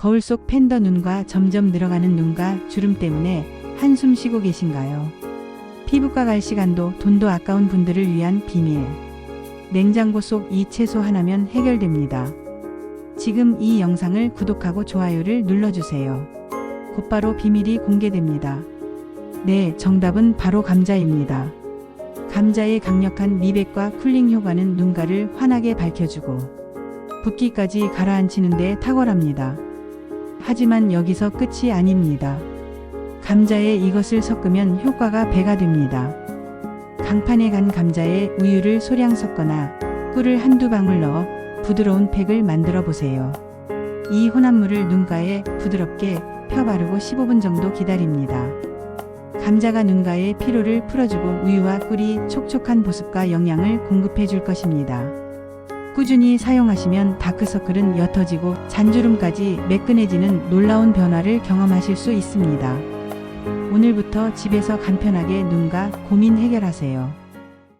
거울 속 팬더 눈과 점점 늘어가는 눈과 주름 때문에 한숨 쉬고 계신가요? 피부과 갈 시간도 돈도 아까운 분들을 위한 비밀. 냉장고 속 이 채소 하나면 해결됩니다. 지금 이 영상을 구독하고 좋아요를 눌러주세요. 곧바로 비밀이 공개됩니다. 네, 정답은 바로 감자입니다. 감자의 강력한 미백과 쿨링 효과는 눈가를 환하게 밝혀주고 붓기까지 가라앉히는데 탁월합니다. 하지만 여기서 끝이 아닙니다. 감자에 이것을 섞으면 효과가 배가 됩니다. 강판에 간 감자에 우유를 소량 섞거나 꿀을 한두 방울 넣어 부드러운 팩을 만들어 보세요. 이 혼합물을 눈가에 부드럽게 펴 바르고 15분 정도 기다립니다. 감자가 눈가의 피로를 풀어주고 우유와 꿀이 촉촉한 보습과 영양을 공급해 줄 것입니다. 꾸준히 사용하시면 다크서클은 옅어지고 잔주름까지 매끈해지는 놀라운 변화를 경험하실 수 있습니다. 오늘부터 집에서 간편하게 눈가 고민 해결하세요.